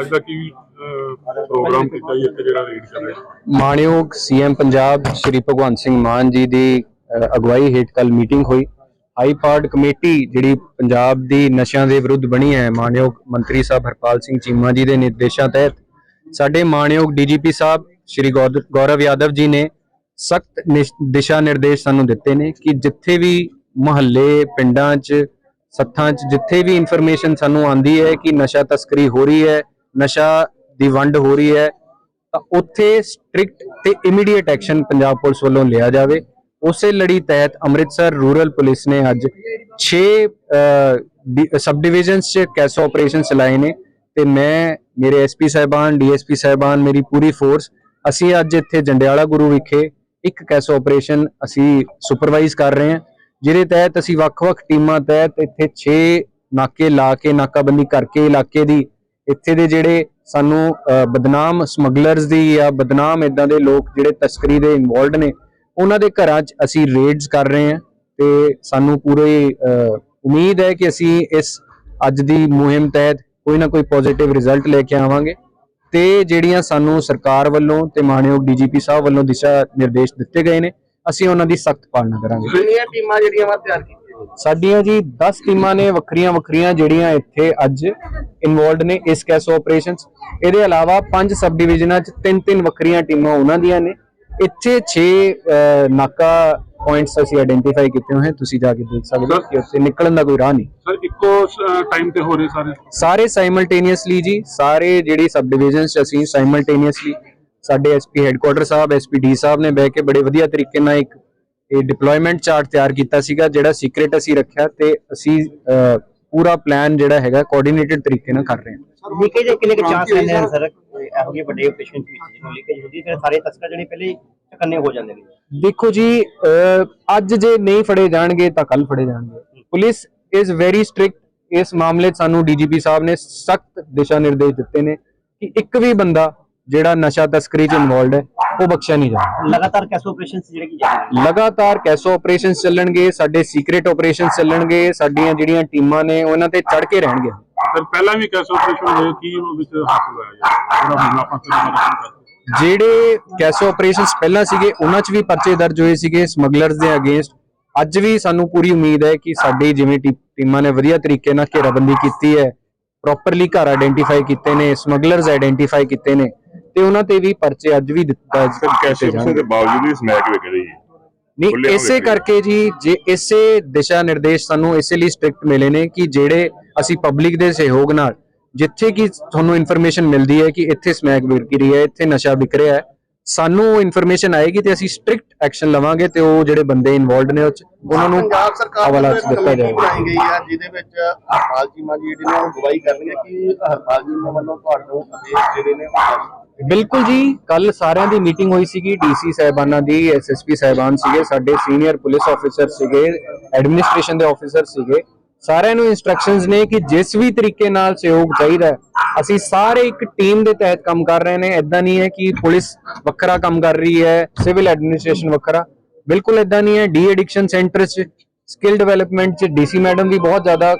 ਅੱਜ ਦਾ ਕੀ ਪ੍ਰੋਗਰਾਮ ਕੀਤਾ ਜੀ ਇੱਥੇ ਜਿਹੜਾ ਰੇਡ ਚੱਲ ਰਿਹਾ? ਮਾਣਯੋਗ ਸੀਐਮ ਪੰਜਾਬ ਸ਼੍ਰੀ ਭਗਵੰਤ ਸਿੰਘ ਮਾਨ ਜੀ ਦੀ ਅਗਵਾਈ ਹੇਠ ਕੱਲ ਮੀਟਿੰਗ ਹੋਈ। ਹਾਈ ਪਾਵਰਡ ਕਮੇਟੀ ਜਿਹੜੀ ਪੰਜਾਬ ਦੀ ਨਸ਼ਿਆਂ ਦੇ ਵਿਰੁੱਧ ਬਣੀ ਹੈ, ਮਾਣਯੋਗ ਮੰਤਰੀ ਸਾਹਿਬ ਹਰਪਾਲ ਸਿੰਘ ਚੀਮਾ ਜੀ ਦੇ ਨਿਰਦੇਸ਼ਾਂ ਤਹਿਤ, ਸਾਡੇ ਮਾਣਯੋਗ ਡੀਜੀਪੀ ਸਾਹਿਬ ਸ਼੍ਰੀ ਗੌਰਵ ਯਾਦਵ ਜੀ ਨੇ ਸਖਤ ਦਿਸ਼ਾ ਨਿਰਦੇਸ਼ ਸਾਨੂੰ ਦਿੱਤੇ ਨੇ ਕਿ ਜਿੱਥੇ ਵੀ ਮੁਹੱਲੇ, ਪਿੰਡਾਂ 'ਚ, ਸੱਥਾਂ 'ਚ ਜਿੱਥੇ ਵੀ ਇਨਫੋਰਮੇਸ਼ਨ ਸਾਨੂੰ ਆਂਦੀ ਹੈ ਕਿ ਨਸ਼ਾ ਤਸਕਰੀ ਹੋ ਰਹੀ ਹੈ ਨਸ਼ਾ ਦੀ ਵੰਡ ਹੋ ਰਹੀ ਹੈ, ਤਾਂ ਉੱਥੇ ਸਟ੍ਰਿਕਟ ਤੇ ਇਮੀਡੀਏਟ ਐਕਸ਼ਨ ਪੰਜਾਬ ਪੁਲਿਸ ਵੱਲੋਂ ਲਿਆ ਜਾਵੇ। ਉਸੇ ਲੜੀ ਤਹਿਤ ਅੰਮ੍ਰਿਤਸਰ ਰੂਰਲ ਪੁਲਿਸ ਨੇ ਅੱਜ 6 ਸਬ ਡਿਵੀਜ਼ਨਸ 'ਚ ਕੈਸੋ ਆਪਰੇਸ਼ਨ ਚਲਾਏ ਨੇ ਤੇ ਮੈਂ, ਮੇਰੇ ਐਸਪੀ ਸਾਹਿਬਾਨ ਡੀਐਸਪੀ ਸਾਹਿਬਾਨ, ਮੇਰੀ ਪੂਰੀ ਫੋਰਸ ਅਸੀਂ ਅੱਜ ਇੱਥੇ ਜੰਡਿਆਲਾ ਗੁਰੂ ਵਿਖੇ ਇੱਕ ਕੈਸੋ ਆਪਰੇਸ਼ਨ ਅਸੀਂ ਸੁਪਰਵਾਈਜ਼ ਕਰ ਰਹੇ ਹਾਂ। ਜਿਹਦੇ ਤਹਿਤ ਅਸੀਂ ਵੱਖ-ਵੱਖ ਟੀਮਾਂ ਤਹਿਤ ਇੱਥੇ 6 ਨਾਕੇ ਲਾ ਕੇ, ਨਾਕਾਬੰਦੀ ਕਰਕੇ ਇਲਾਕੇ ਦੀ ਇੱਥੇ ਦੇ ਜਿਹੜੇ ਸਾਨੂੰ ਬਦਨਾਮ ਸਮਗਲਰਸ ਦੀ ਜਾਂ ਬਦਨਾਮ ਇਦਾਂ ਦੇ ਲੋਕ ਜਿਹੜੇ ਤਸਕਰੀ ਦੇ ਇਨਵੋਲਡ ਨੇ, ਉਹਨਾਂ ਦੇ ਘਰਾਂ 'ਚ ਅਸੀਂ ਰੇਡਸ ਕਰ ਰਹੇ ਹਾਂ ਤੇ ਸਾਨੂੰ ਪੂਰੀ ਉਮੀਦ ਹੈ ਕਿ ਅਸੀਂ ਇਸ ਅੱਜ ਦੀ ਮੁਹਿੰਮ ਤਹਿਤ ਕੋਈ ਨਾ ਕੋਈ ਪੋਜ਼ਿਟਿਵ ਰਿਜ਼ਲਟ ਲੈ ਕੇ ਆਵਾਂਗੇ ਤੇ ਜਿਹੜੀਆਂ ਸਾਨੂੰ ਸਰਕਾਰ ਵੱਲੋਂ ਤੇ ਮਾਨਯੋਗ ਡੀਜੀਪੀ ਸਾਹਿਬ ਵੱਲੋਂ ਦਿਸ਼ਾ ਨਿਰਦੇਸ਼ ਦਿੱਤੇ ਗਏ ਨੇ, ਅਸੀਂ ਉਹਨਾਂ ਦੀ ਸਖਤ ਪਾਲਣਾ ਕਰਾਂਗੇ। ਕਿੰਨੀਆਂ ਟੀਮਾਂ ਜਿਹੜੀਆਂ ਵਾ ਤਿਆਰ ਸਾਡੀਆਂ ਜੀ 10 ਟੀਮਾਂ ਨੇ ਵੱਖਰੀਆਂ ਵੱਖਰੀਆਂ ਜਿਹੜੀਆਂ ਇੱਥੇ ਅੱਜ ਇਨਵੋਲਡ ਨੇ ਇਸ ਕੈਸੋ ਆਪਰੇਸ਼ਨਸ ਇਹਦੇ ਇਲਾਵਾ ਪੰਜ ਸਬ ਡਿਵੀਜ਼ਨਾਂ 'ਚ ਤਿੰਨ ਤਿੰਨ ਵੱਖਰੀਆਂ ਟੀਮਾਂ ਉਹਨਾਂ ਦੀਆਂ ਨੇ। ਇੱਥੇ 6 ਨਾਕਾ ਪੁਆਇੰਟਸ ਅਸੀਂ ਆਇਡੈਂਟੀਫਾਈ ਕੀਤੇ ਹੋਏ। ਤੁਸੀਂ ਜਾ ਕੇ ਦੇਖ ਸਕਦੇ ਹੋ ਕਿ ਉੱਥੇ ਨਿਕਲਣ ਦਾ ਕੋਈ ਰਾਹ ਨਹੀਂ। ਸਰ ਇੱਕੋ ਟਾਈਮ ਤੇ ਹੋ ਰਹੇ ਸਾਰੇ? ਸਾਰੇ ਸਾਈਮਲਟੇਨੀਅਸਲੀ ਜੀ। ਸਾਰੇ ਜਿਹੜੀ ਸਬ ਡਿਵੀਜ਼ਨਸ ਅਸੀਂ ਸਾਈਮਲਟੇਨੀਅਸਲੀ ਸਾਡੇ ਐਸਪੀ ਹੈੱਡਕੁਆਟਰ ਸਾਹਿਬ ਐਸਪੀ ਡੀ ਸਾਹਿਬ ਨੇ ਬਹਿ ਕੇ ਬੜੇ ਵਧੀਆ ਤਰੀਕੇ ਨਾਲ ਇੱਕ ਇਹ ਡਿਪਲੋਇਮੈਂਟ ਚਾਰਟ ਤਿਆਰ ਕੀਤਾ ਸੀਗਾ ਜਿਹੜਾ ਸੀਕ੍ਰੀਟ ਅਸੀਂ ਰੱਖਿਆ ਤੇ ਅਸੀਂ ਪੂਰਾ ਪਲਾਨ ਜਿਹੜਾ ਹੈਗਾ ਕੋਆਰਡੀਨੇਟਡ ਤਰੀਕੇ ਨਾਲ ਕਰ ਰਹੇ ਹਾਂ। ਲੀਕੇਜ ਦੇ ਕਿੰਨੇ ਕੁ ਚਾਂਸ ਰਹਿੰਦੇ ਹਨ ਸਰ? ਇਹੋ ਜਿਹੇ ਵੱਡੇ ਆਪਰੇਸ਼ਨ ਵਿੱਚ ਲੀਕੇਜ ਹੁੰਦੀ ਫਿਰ ਸਾਰੇ ਤਸਕਰ ਜਿਹੜੇ ਪਹਿਲੇ ਹੀ ਚਕੰਨੇ ਹੋ ਜਾਂਦੇ ਨੇ। ਦੇਖੋ ਜੀ ਅੱਜ ਜੇ ਨਹੀਂ ਫੜੇ ਜਾਣਗੇ ਤਾਂ ਕੱਲ ਫੜੇ ਜਾਣਗੇ। ਪੁਲਿਸ ਇਜ਼ ਵੈਰੀ ਸਟ੍ਰਿਕਟ ਇਸ ਮਾਮਲੇ 'ਚ ਸਾਨੂੰ ਡੀਜੀਪੀ ਸਾਹਿਬ ਨੇ ਸਖਤ ਦਿਸ਼ਾ ਨਿਰਦੇਸ਼ ਦਿੱਤੇ ਨੇ ਕਿ ਇੱਕ ਵੀ ਬੰਦਾ ਜਿਹੜਾ ਨਸ਼ਾ ਤਸਕਰੀ 'ਚ ਇਨਵੋਲਡ ਹੈ ਉਹ ਬਖਸ਼ਿਆ ਨਹੀਂ ਜਾਣਾ ਲਗਾਤਾਰ ਕੈਸੋ ਆਪਰੇਸ਼ਨ ਜਿਹੜੇ ਕੀ ਜਾ ਰਹੇ ਲਗਾਤਾਰ ਕੈਸੋ ਆਪਰੇਸ਼ਨਸ ਚੱਲਣਗੇ ਸਾਡੇ ਸੀਕ੍ਰੀਟ ਆਪਰੇਸ਼ਨਸ ਚੱਲਣਗੇ ਸਾਡੀਆਂ ਜਿਹੜੀਆਂ ਟੀਮਾਂ ਨੇ ਉਹਨਾਂ ਤੇ ਚੜ ਕੇ ਰਹਿਣਗੇ। ਸਰ ਪਹਿਲਾਂ ਵੀ ਕੈਸੋ ਆਪਰੇਸ਼ਨ ਹੋਏ ਕੀ ਉਹਦੇ ਵਿੱਚ ਹਾਸਲ ਹੋਇਆ ਜੀ ਜਿਹੜਾ ਕੈਸੋ ਆਪਰੇਸ਼ਨਸ ਪਹਿਲਾਂ ਸੀਗੇ ਉਹਨਾਂ 'ਚ ਵੀ ਪਰਚੇ ਦਰਜ ਹੋਏ ਸੀਗੇ ਸਮਗਲਰਸ ਦੇ ਅਗੇਂਸਟ ਅੱਜ ਵੀ ਸਾਨੂੰ ਪੂਰੀ ਉਮੀਦ ਹੈ ਕਿ ਸਾਡੀ ਜਿਵੇਂ ਟੀਮਾਂ ਨੇ ਵਧੀਆ ਤਰੀਕੇ ਨਾਲ ਘੇਰਾਬੰਦੀ ਕੀਤੀ ਹੈ ਪ੍ਰੋਪਰਲੀ ਘਰ ਆਇਡੈਂਟੀਫਾਈ ਕੀਤੇ ਨੇ ਸਮਗਲਰਸ ਆਇਡੈਂਟੀਫਾਈ ਕੀਤੇ ਨੇ ਤੇ ਉਹਨਾਂ ਤੇ ਵੀ ਪਰਚੇ ਅੱਜ ਵੀ ਦਿੱ- ਦਰਜ ਸਰ ਕੈਸ਼ ਕੀਤੇ ਆਪਸ਼ਨ ਦੇ ਜਾਣਗੇ ਬਾਵਜੂਦ ਵੀ ਸਮੈਕ ਵਿਕ ਰਹੀ ਹੈ ਨਹੀਂ ਖੁੱਲ੍ਹੇਆਮ ਇਸੇ। ਕਰਕੇ ਜੀ ਜੇ ਇਸੇ ਦਿਸ਼ਾ ਨਿਰਦੇਸ਼ ਸਾਨੂੰ ਇਸੇ ਲਈ ਸਟ੍ਰਿਕਟ ਮਿਲੇ ਨੇ ਕਿ ਜਿਹੜੇ ਅਸੀਂ ਪਬਲਿਕ ਦੇ ਸਹਿਯੋਗ ਨਾਲ ਜਿੱਥੇ ਕਿ ਤੁਹਾਨੂੰ ਇਨਫੋਰਮੇਸ਼ਨ ਮਿਲਦੀ ਹੈ ਕਿ ਇੱਥੇ ਸਮੈਕ ਵਿਕ ਰਹੀ ਹੈ ਇੱਥੇ ਨਸ਼ਾ ਵਿਕ ਰਿਹਾ ਹੈ ਸਾਨੂੰ ਉਹ ਇਨਫੋਰਮੇਸ਼ਨ ਆਏਗੀ ਤੇ ਅਸੀਂ ਸਟ੍ਰਿਕਟ ਐਕਸ਼ਨ ਲਵਾਂਗੇ ਤੇ ਉਹ ਜਿਹੜੇ ਬੰਦੇ ਇਨਵੋਲਡ ਨੇ ਉਹ 'ਚ ਉਹਨਾਂ ਨੂੰ ਪੰਜਾਬ ਸਰਕਾਰ ਹਵਾਲਾ ਦਿੱਤਾ ਜਾਏਗਾ ਬਣਾਈ ਗਈ ਹੈ ਜਿਹਦੇ ਵਿੱਚ ਹਰਪਾਲ ਜੀ ਜਿਹੜੇ ਨੇ ਉਹ ਅਗਵਾਈ ਕਰ ਰਹੇ ਨੇ ਕਿ ਹਰਪਾਲ ਜੀ ਨੇ ਵੱਲੋਂ ਤੁਹਾਨੂੰ ਆਦੇਸ਼ ਜਿਹੜੇ ਨੇ। ਬਿਲਕੁਲ ਜੀ ਕੱਲ ਸਾਰਿਆਂ ਦੀ ਮੀਟਿੰਗ ਹੋਈ ਸੀਗੀ ਡੀਸੀ ਸਾਹਿਬਾਨਾਂ ਦੀ ਐਸਐਸਪੀ ਸਾਹਿਬਾਨ ਸੀਗੇ, ਸਾਡੇ ਸੀਨੀਅਰ ਪੁਲਿਸ ਆਫੀਸਰ ਸੀਗੇ ਐਡਮਿਨਿਸਟ੍ਰੇਸ਼ਨ ਦੇ ਆਫੀਸਰ ਸੀਗੇ। ਸਾਰਿਆਂ ਨੂੰ ਇਨਸਟਰਕਸ਼ਨਸ ਨੇ ਕਿ ਜਿਸ ਵੀ ਤਰੀਕੇ ਨਾਲ ਸਹਿਯੋਗ ਚਾਹੀਦਾ ਅਸੀਂ ਸਾਰੇ ਇੱਕ ਟੀਮ ਦੇ ਤਹਿਤ ਕੰਮ ਕਰ ਰਹੇ ਨੇ ਐਦਾਂ ਨਹੀਂ ਹੈ ਕਿ ਪੁਲਿਸ ਵੱਖਰਾ ਕੰਮ ਕਰ ਰਹੀ ਹੈ ਸਿਵਲ ਐਡਮਿਨਿਸਟ੍ਰੇਸ਼ਨ ਵੱਖਰਾ। ਬਿਲਕੁਲ ਐਦਾਂ ਨਹੀਂ ਹੈ ਡੀ ਐਡਿਕਸ਼ਨ ਸੈਂਟਰ 'ਚ ਸਕਿੱਲ ਡਿਵੈਲਪਮੈਂਟ 'ਚ ਡੀਸੀ ਮੈਡਮ ਵੀ ਬਹੁਤ ਜ਼ਿਆਦਾ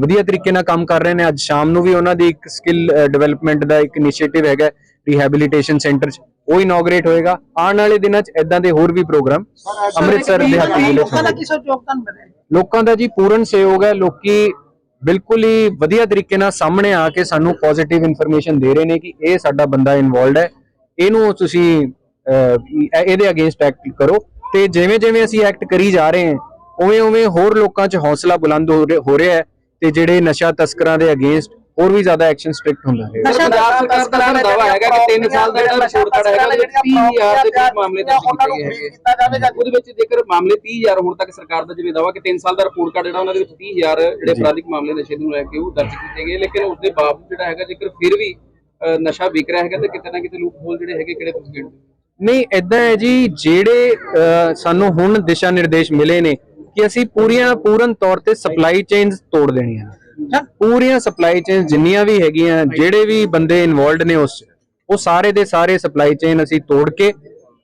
ਵਧੀਆ ਤਰੀਕੇ ਨਾਲ ਕੰਮ ਕਰ ਰਹੇ ਨੇ। ਅੱਜ ਸ਼ਾਮ ਨੂੰ ਵੀ ਉਹਨਾਂ ਦੀ ਇੱਕ ਸਕਿੱਲ ਡਿਵੈਲਪਮੈਂਟ ਦਾ ਇੱਕ ਇਨੀਸ਼ੀਏਟਿਵ ਹੈਗਾ ਰਿਹੈਬਿਲਿਟੇਸ਼ਨ ਸੈਂਟਰ ਚ ਉਹ ਇਨੋਗ੍ਰੇਟ ਹੋਏਗਾ। ਆਉਣ ਵਾਲੇ ਦਿਨਾਂ ਚ ਇਦਾਂ ਦੇ ਹੋਰ ਵੀ ਪ੍ਰੋਗਰਾਮ ਅੰਮ੍ਰਿਤਸਰ ਦਿਹਾਤੀ ਜ਼ਿਲ੍ਹੇ ਚ। ਕਿਸ ਯੋਗਦਾਨ ਲੋਕਾਂ ਦਾ ਜੀ ਪੂਰਨ ਸਹਿਯੋਗ ਹੈ। ਲੋਕੀ ਬਿਲਕੁਲ ਹੀ ਵਧੀਆ ਤਰੀਕੇ ਨਾਲ ਸਾਹਮਣੇ ਆ ਕੇ ਸਾਨੂੰ ਪੋਜ਼ਿਟਿਵ ਇਨਫੋਰਮੇਸ਼ਨ ਦੇ ਰਹੇ ਨੇ ਕਿ ਇਹ ਸਾਡਾ ਬੰਦਾ ਇਨਵੋਲਡ ਹੈ। ਇਹਨੂੰ ਤੁਸੀਂ ਇਹਦੇ ਅਗੇਂਸਟ ਐਕਟ ਕਰੋ। ਤੇ ਜਿਵੇਂ ਜਿਵੇਂ ਅਸੀਂ ਐਕਟ ਕਰੀ ਜਾ ਰਹੇ ਹਾਂ ਉਵੇਂ ਉਵੇਂ ਹੋਰ ਲੋਕਾਂ 'ਚ ਹੌਸਲਾ ਬੁਲੰਦ ਹੋ ਰਿਹਾ ਹੈ ਤੇ ਜਿਹੜੇ ਨਸ਼ਾ ਤਸਕਰਾਂ ਦੇ ਅਗੇਂਸਟ ਹੋਰ ਵੀ ਜ਼ਿਆਦਾ ਐਕਸ਼ਨ ਸਟ੍ਰਿਕਟ ਹੁੰਦਾ ਹੈ ਨਸ਼ਾ ਪੰਜਾਬ ਸਰਕਾਰ ਦਾ ਦਾਅਵਾ ਹੈਗਾ ਕਿ ਤਿੰਨ ਸਾਲ ਦਾ ਜਿਹੜਾ ਰਿਪੋਰਟ ਕਾਰਡ ਹੈਗਾ ਉਹਦੇ ਵਿੱਚ 30000 ਦੇ ਕਰੀਬ ਮਾਮਲੇ ਦਰਜ ਕੀਤੇ ਗਏ ਹੈਗੇ ਕੀਤਾ ਜਾਵੇਗਾ ਉਹਦੇ ਵਿੱਚ ਜੇਕਰ ਮਾਮਲੇ 30000 ਹੁਣ ਤੱਕ ਸਰਕਾਰ ਦਾ ਜਿਵੇਂ ਦਾਅਵਾ ਕਿ 3 ਸਾਲ ਦਾ ਰਿਪੋਰਟ ਕਾਰਡ ਜਿਹੜਾ ਉਹਨਾਂ ਦੇ ਵਿੱਚ 30000 ਜਿਹੜੇ ਅਪਰਾਧਿਕ ਮਾਮਲੇ ਨਸ਼ੇ ਨੂੰ ਲੈ ਕੇ ਉਹ ਦਰਜ ਕੀਤੇ ਗਏ ਲੇਕਿਨ ਉਸ ਦੇ ਬਾਵਜੂਦ ਜਿਹੜਾ ਹੈਗਾ ਜੇਕਰ ਫਿਰ ਵੀ ਨਸ਼ਾ ਵਿਕ ਰਿਹਾ ਹੈਗਾ ਤੇ ਕਿਤੇ ਨਾ ਕਿਤੇ ਲੂਪ ਹੋਲ ਜਿਹੜੇ ਹੈਗੇ ਕਿਹੜੇ ਤੁਸੀਂ ਗਿਣਦੇ? ਨਹੀਂ ਇਦਾਂ ਹੈ ਜੀ ਜਿਹੜੇ ਅਹ, ਸਾਨੂੰ ਹੁਣ ਦਿਸ਼ਾ ਨਿਰਦੇਸ਼ ਮਿਲੇ ਨੇ ਕਿ ਅਸੀਂ ਪੂਰੀਆਂ ਪੂਰਨ ਤੌਰ ਤੇ ਸਪਲਾਈ ਚੇਨਸ ਤੋੜ ਦੇਣੀਆਂ ਨੇ। ਪੂਰੀਆਂ ਸਪਲਾਈ ਚੇਨਸ ਜਿੰਨੀਆਂ ਵੀ ਹੈਗੀਆਂ ਜਿਹੜੇ ਵੀ ਬੰਦੇ ਇਨਵੋਲਡ ਨੇ ਉਸ ਉਹ ਸਾਰੇ ਦੇ ਸਾਰੇ ਸਪਲਾਈ ਚੇਨ ਅਸੀਂ ਤੋੜ ਕੇ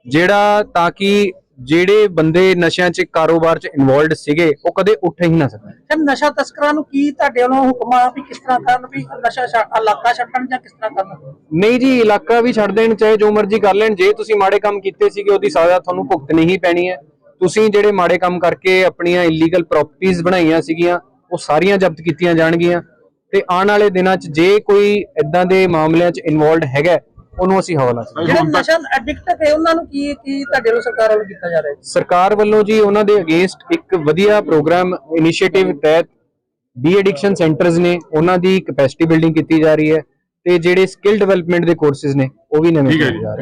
ਜਿਹੜਾ ਤਾਂ ਕਿ ਜਿਹੜੇ ਬੰਦੇ ਨਸ਼ਿਆਂ 'ਚ ਕਾਰੋਬਾਰ 'ਚ ਇਨਵੋਲਡ ਸੀਗੇ ਉਹ ਕਦੇ ਉੱਠ ਹੀ ਨਾ ਸਕਣ। ਸਰ ਨਸ਼ਾ ਤਸਕਰਾਂ ਨੂੰ ਕੀ ਤੁਹਾਡੇ ਵੱਲੋਂ ਹੁਕਮ ਆ ਵੀ ਕਿਸ ਤਰ੍ਹਾਂ ਕਰਨ ਵੀ ਨਸ਼ਾ ਛੱਡ- ਇਲਾਕਾ ਛੱਡਣ ਜਾਂ ਕਿਸ ਤਰ੍ਹਾਂ ਕਰਨ? ਨਹੀਂ ਜੀ ਇਲਾਕਾ ਵੀ ਛੱਡ ਦੇਣ ਚਾਹੇ ਜੋ ਮਰਜ਼ੀ ਕਰ ਲੈਣ ਜੇ ਤੁਸੀਂ ਮਾੜੇ ਕੰਮ ਕੀਤੇ ਸੀਗੇ ਉਹਦੀ ਸਜ਼ਾ ਤੁਹਾਨੂੰ ਭੁਗਤਣੀ ਹੀ ਪੈਣੀ ਹੈ। ਤੁਸੀਂ ਜਿਹੜੇ ਮਾੜੇ ਕੰਮ ਕਰਕੇ ਆਪਣੀਆਂ ਇਲੀਗਲ ਪ੍ਰਾਪਰਟੀਆਂ ਬਣਾਈਆਂ ਸੀਗੀਆਂ ਉਹ ਸਾਰੀਆਂ ਜ਼ਬਤ ਕੀਤੀਆਂ ਜਾਣਗੀਆਂ ਤੇ ਆਉਣ ਵਾਲੇ ਦਿਨਾਂ 'ਚ ਜੇ ਕੋਈ ਇਦਾਂ ਦੇ ਮਾਮਲਿਆਂ 'ਚ ਇਨਵੋਲਡ ਹੈਗਾ ਉਹਨੂੰ ਅਸੀਂ ਹਵਾਲਾ ਕਰਾਂਗੇ ਜਿਹੜੇ ਨਸ਼ਾ ਐਡਿਕਟ ਹੈ ਉਹਨਾਂ ਨੂੰ ਕੀ ਕੀ ਤੁਹਾਡੇ ਵੱਲੋਂ ਸਰਕਾਰ ਵੱਲੋਂ ਕੀਤਾ ਜਾ ਰਿਹਾ ਹੈ? ਸਰਕਾਰ ਵੱਲੋਂ ਜੀ ਉਹਨਾਂ ਦੇ ਅਗੇਂਸਟ ਇੱਕ ਵਧੀਆ ਪ੍ਰੋਗਰਾਮ ਇਨੀਸ਼ੀਏਟਿਵ ਤਹਿਤ ਡੀ ਐਡਿਕਸ਼ਨ ਸੈਂਟਰਸ ਨੇ ਉਹਨਾਂ ਦੀ ਕੈਪੈਸਿਟੀ ਬਿਲਡਿੰਗ ਕੀਤੀ ਜਾ ਰਹੀ ਹੈ ਤੇ ਜਿਹੜੇ ਸਕਿੱਲ ਡਿਵੈਲਪਮੈਂਟ ਦੇ ਕੋਰਸਿਸ ਨੇ ਉਹ ਵੀ ਨਵੇਂ ਠੀਕ ਹੈ ਕੀਤੇ ਜੀ। ਜਾ ਰਹੇ